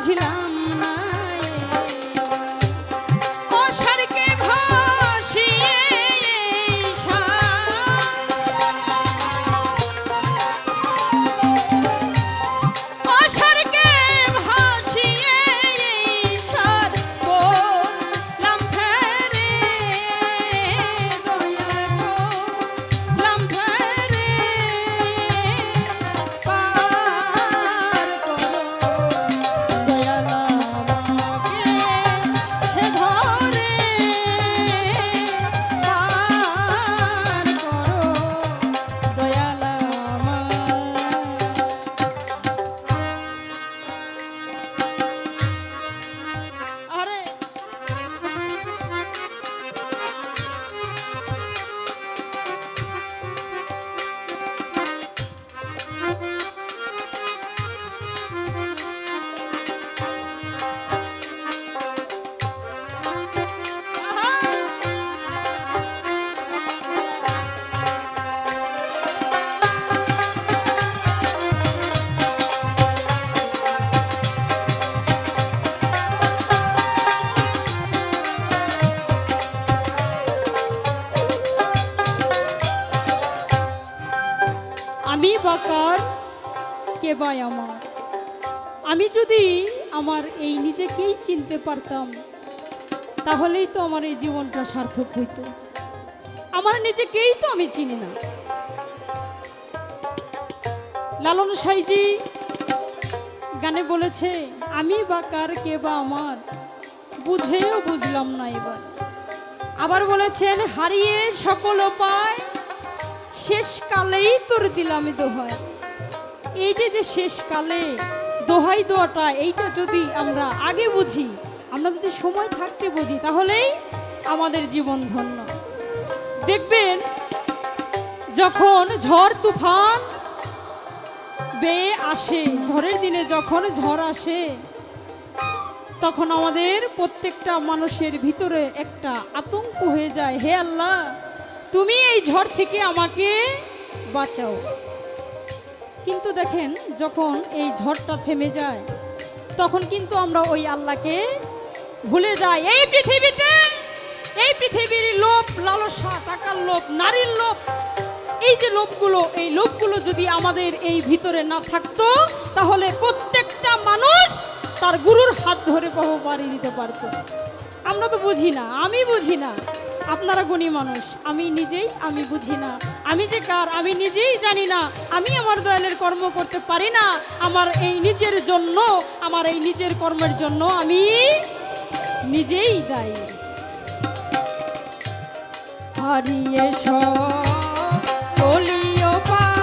বুঝলাম আমি বাকার কে বাই আমার? আমি যদি আমার এই নিজেকেই চিনতে পারতাম, তাহলেই তো আমার এই জীবনটা সার্থক হইতো। আমার নিজেকেই তো আমি চিনি না। লালন সাইজি গানে বলেছে, আমি বা কার, কে বা আমার? বুঝেও বুঝলাম না এবার। আবার বলেছেন, হারিয়ে সকল পায় শেষকালেই তোর দিলাম দোহাই। এই যে যে শেষকালে দোহাই দোয়াটা, এইটা যদি আমরা আগে বুঝি, আমরা যদি সময় থাকতে বুঝি, তাহলেই আমাদের জীবন ধন্য। দেখবেন, যখন ঝড় তুফান বেয়ে আসে, ঝড়ের দিনে যখন ঝড় আসে, তখন আমাদের প্রত্যেকটা মানুষের ভিতরে একটা আতঙ্ক হয়ে যায়, হে আল্লাহ! তুমি এই ঝড় থেকে আমাকে বাঁচাও। কিন্তু দেখেন, যখন এই ঝড়টা থেমে যায়, তখন কিন্তু আমরা ওই আল্লাহকে ভুলে যাই। এই পৃথিবীতে, এই পৃথিবীর লোভ, লালসা, টাকার লোভ, নারীর লোভ, এই যে লোভগুলো, এই লোভগুলো যদি আমাদের এই ভিতরে না থাকতো, তাহলে প্রত্যেকটা মানুষ তার গুরুর হাত ধরে পাবো দিতে পারতো। আমরা তো বুঝি না, আমি বুঝি না। আপনারা গুণী মানুষ। আমি নিজেই আমি বুঝি না। আমি যে কার, আমি নিজেই জানি না। আমি আমার দয়ালের কর্ম করতে পারি না। আমার এই নিজের জন্য, আমার এই নিজের কর্মের জন্য আমি নিজেই দায়ী। হারিয়ে সব, বলিও পা